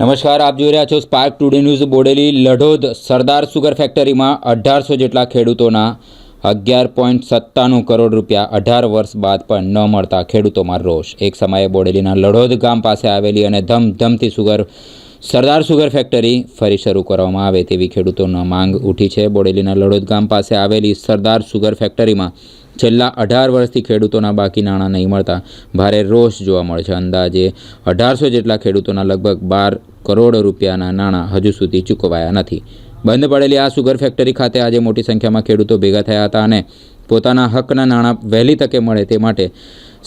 નમસ્કાર, આપ જોઈ રહ્યા છો Spark Today News Bodeli Ladhod Sardar sugar ફેક્ટરીમાં અઢારસો જેટલા ખેડૂતોના અગિયાર પોઈન્ટ સત્તાણું કરોડ રૂપિયા અઢાર વર્ષ બાદ પણ ન મળતા ખેડૂતોમાં રોષ. એક સમયે બોડેલીના લઢોદ ગામ પાસે આવેલી અને ધમધમતી સુગર સરદાર સુગર ફેક્ટરી ફરી શરૂ કરવામાં આવે તેવી ખેડૂતોના માંગ ઉઠી છે. બોડેલીના લડોદ ગામ પાસે આવેલી સરદાર સુગર ફેક્ટરીમાં છેલ્લા અઢાર વર્ષથી ખેડૂતોના બાકી નાણાં નહીં મળતા, ભારે રોષ જોવા મળે છે. અંદાજે અઢારસો જેટલા ખેડૂતોના લગભગ બાર કરોડ રૂપિયાના નાણાં હજુ સુધી ચૂકવાયા નથી. બંધ પડેલી આ સુગર ફેક્ટરી ખાતે આજે મોટી સંખ્યામાં ખેડૂતો ભેગા થયા હતા અને પોતાના હકના નાણાં વહેલી તકે મળે તે માટે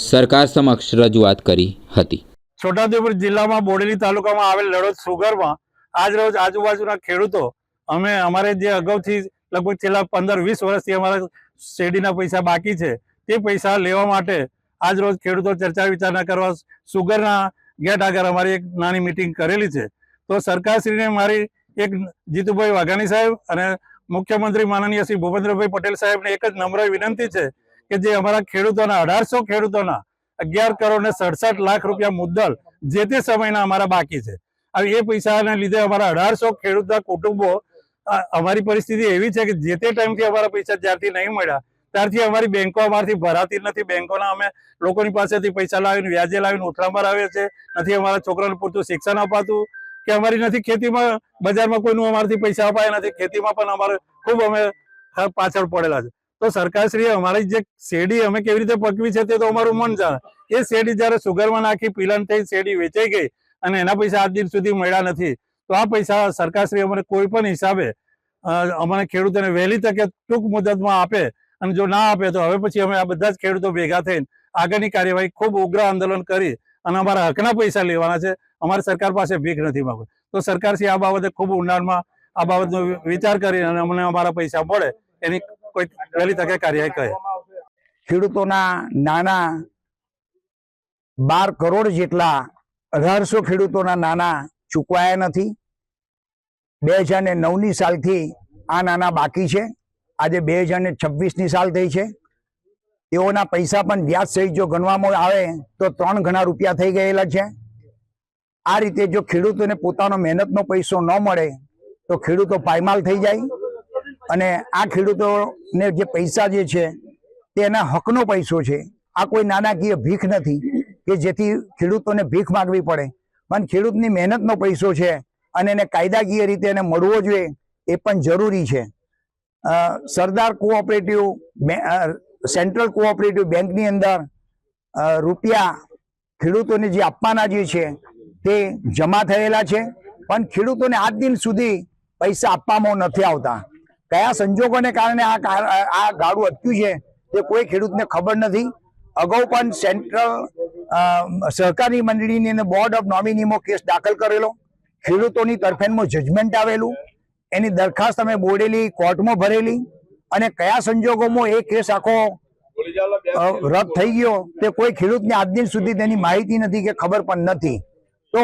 સરકાર સમક્ષ રજૂઆત કરી હતી. છોટાઉદેપુર જિલ્લામાં બોડેલી તાલુકામાં આવેલ લડોદ સુગરમાં આજ રોજ આજુબાજુના ખેડૂતો, અમે અમારે જે અગાઉથી લગભગ છેલ્લા પંદર વીસ વર્ષથી અમારા શેરડીના પૈસા બાકી છે. તે પૈસા લેવા માટે આજ રોજ ખેડૂતો ચર્ચા વિચારણા કરવા સુગરના ગેટ આગળ અમારી એક નાની મિટિંગ કરેલી છે. તો સરકારશ્રીને મારી એક જીતુભાઈ વાઘાણી સાહેબ અને મુખ્યમંત્રી માનનીય શ્રી ભૂપેન્દ્રભાઈ પટેલ સાહેબને એક જ નમ્ર વિનંતી છે કે જે અમારા ખેડૂતોના અઢારસો ખેડૂતોના અગિયાર કરોડ ને સડસઠ લાખ રૂપિયા મુદ્દલ જે તે સમયના અમારા બાકી છે. હવે એ પૈસાને લીધે અમારા અઢારસો ખેડૂતના કુટુંબો અમારી પરિસ્થિતિ એવી છે કે જે તે ટાઈમથી અમારા પૈસા જ્યારથી નહીં મળ્યા, ત્યારથી અમારી બેંકો અમારથી ભરાતી નથી. બેંકોના અમે લોકોની પાસેથી પૈસા લાવીને, વ્યાજે લાવીને ઉથલામાં આવે છે નથી અમારા છોકરાને પૂરતું શિક્ષણ અપાતું, કે અમારી નથી ખેતીમાં, બજારમાં કોઈનું અમારથી પૈસા અપાયા નથી. ખેતીમાં પણ અમારે ખૂબ અમે પાછળ પડેલા છે. તો સરકારશ્રીએ અમારી જે શેરડી અમે કેવી રીતે પકવી છે તે તો અમારું મન જાણે. એ શેરડી જ્યારે સુગરમાં નાખી પીલન થઈ, શેરડી વેચાઈ ગઈ અને એના પૈસા આજ દિન સુધી મળ્યા નથી. તો આ પૈસા સરકારશ્રી અમને કોઈ પણ હિસાબે અમને ખેડૂતોને વહેલી તકે ટૂંક મુદતમાં આપે અને જો ના આપે તો હવે પછી અમે આ બધા જ ખેડૂતો ભેગા થઈને આગળની કાર્યવાહી ખૂબ ઉગ્ર આંદોલન કરી અને અમારા હકના પૈસા લેવાના છે. અમારે સરકાર પાસે ભીખ નથી માગવી તો સરકારશ્રી આ બાબતે ખૂબ ઊંડાણમાં આ બાબતનો વિચાર કરી અને અમને અમારા પૈસા મળે એની કોઈ વહેલી તકે કાર્યવાહી કરે ખેડૂતોના નાના બાર કરોડ જેટલા અઢારસો ખેડૂતોના નાના ચૂકવાયા નથી. બે હજાર ને નવની સાલથી આ નાના બાકી છે. આજે બે હજાર ને છવ્વીસની સાલ થઈ છે. તેઓના પૈસા પણ વ્યાજ સહિત જો ગણવામાં આવે તો ત્રણ ઘણા રૂપિયા થઈ ગયેલા છે. આ રીતે જો ખેડૂતોને પોતાનો મહેનતનો પૈસો ન મળે તો ખેડૂતો પાયમાલ થઈ જાય અને આ ખેડૂતોને જે પૈસા જે છે તે એના હકનો પૈસો છે. આ કોઈ નાણાકીય ભીખ નથી કે જેથી ખેડૂતોને ભીખ માગવી પડે. પણ ખેડૂતની મહેનતનો પૈસો છે અને એને કાયદાકીય રીતે એને મળવો જોઈએ એ પણ જરૂરી છે. સરદાર કોઓપરેટિવ સેન્ટ્રલ કોઓપરેટિવ બેંકની અંદર રૂપિયા ખેડૂતોને જે આપવાના જે છે તે જમા થયેલા છે, પણ ખેડૂતોને આજ દિન સુધી પૈસા આપવામાં નથી આવતા. કયા સંજોગોને કારણે આ આ ગાડું અટક્યું છે તે કોઈ ખેડૂતને ખબર નથી. અગાઉ પણ સેન્ટ્રલ સહકારી મંડળીની અને બોર્ડ ઓફ નોમિનીમાં કેસ દાખલ કરેલો. ખેડૂતોની તરફેણમાં જજમેન્ટ આવેલું. એની દરખાસ્ત અમે બોડેલી કોર્ટમાં ભરેલી અને કયા સંજોગોમાં એ કેસ આખો રદ થઈ ગયો તે કોઈ ખેડૂતને આજ દિન સુધી તેની માહિતી નથી કે ખબર પણ નથી. તો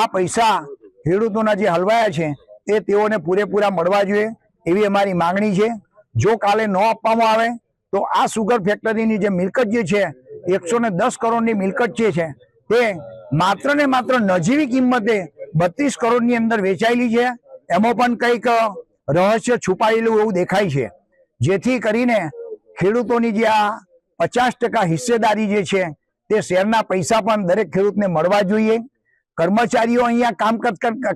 આ પૈસા ખેડૂતોના જે હલવાયા છે તે તેઓને પૂરેપૂરા મળવા જોઈએ એવી અમારી માંગણી છે. જો કાલે ન આપવામાં આવે તો આ સુગર ફેક્ટરીની જે મિલકત જે છે એકસો ને દસ કરોડની મિલકત જે છે, તે માત્ર ને માત્ર નજીવી કિંમતે બત્રીસ કરોડની અંદર વેચાયેલી છે. એમાં પણ કંઈક રહસ્ય છુપાયેલું એવું દેખાય છે. જેથી કરીને ખેડૂતોની જે આ પચાસ ટકા હિસ્સેદારી જે છે, તે શેરના પૈસા પણ દરેક ખેડૂતને મળવા જોઈએ. કર્મચારીઓ અહીંયા કામ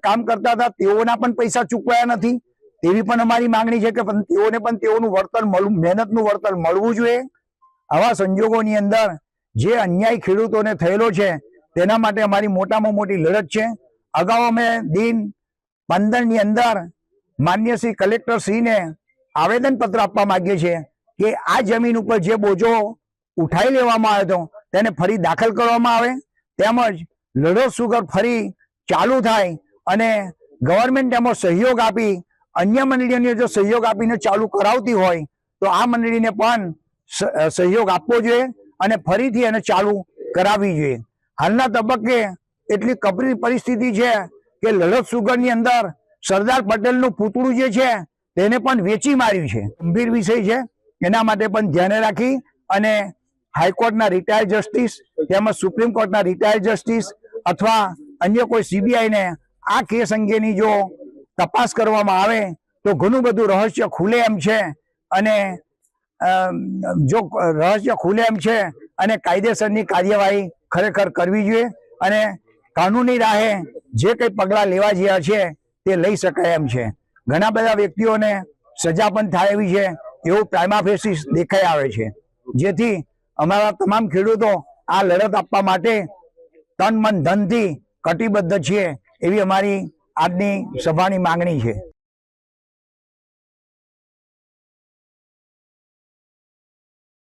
કામ કરતા હતા, તેઓના પણ પૈસા ચૂકવાયા નથી. તેવી પણ અમારી માંગણી છે કે તેઓને પણ તેઓનું વળતર મળવું મહેનતનું વળતર મળવું જોઈએ. આવા સંજોગોની અંદર જે અન્યાય ખેડૂતોને થયેલો છે, તેના માટે અમારી મોટામાં મોટી લડત છે. અગાઉ અમે દિન પંદરની અંદર માન્ય શ્રી કલેક્ટર શ્રીને આવેદન આપવા માંગીએ છીએ કે આ જમીન ઉપર જે બોજો ઉઠાઈ લેવામાં આવ્યો હતો, તેને ફરી દાખલ કરવામાં આવે. તેમજ લડત સુગર ફરી ચાલુ થાય અને ગવર્મેન્ટ એમાં સહયોગ આપી અન્ય મંડળીઓને જો સહયોગ આપીને ચાલુ કરાવતી હોય, તો આ મંડળીને પણ સહયોગ આપવો જોઈએ અને ફરીથી એને ચાલુ કરાવવી જોઈએ. હાલના તબક્કે એટલી કપરી પરિસ્થિતિ છે કે લડત સુગરની અંદર સરદાર પટેલનું પૂતળું જે છે તેને પણ વેચી માર્યું છે. ગંભીર વિષય છે. એના માટે પણ ધ્યાને રાખી અને હાઈકોર્ટના રિટાયર્ડ જસ્ટિસ તેમજ સુપ્રીમ કોર્ટના રિટાયર્ડ જસ્ટિસ અથવા અન્ય કોઈ સીબીઆઈ ને આ કેસ અંગેની જો તપાસ કરવામાં આવે તો ઘણું બધું રહસ્ય ખુલે એમ છે અને જો રહસ્ય ખુલે એમ છે અને કાયદેસરની કાર્યવાહી ખરેખર કરવી જોઈએ અને કાનૂની રાહે જે કંઈ પગલાં લેવા જેવા છે તે લઈ શકાય એમ છે. ઘણા બધા વ્યક્તિઓને સજા પણ થાય એવી છે, એવું પ્રાઇમાફેસિસ દેખાઈ આવે છે. જેથી અમારા તમામ ખેડૂતો આ લડત આપવા માટે તન મન ધનથી કટિબદ્ધ છીએ એવી અમારી આજની સભાની માંગણી છે.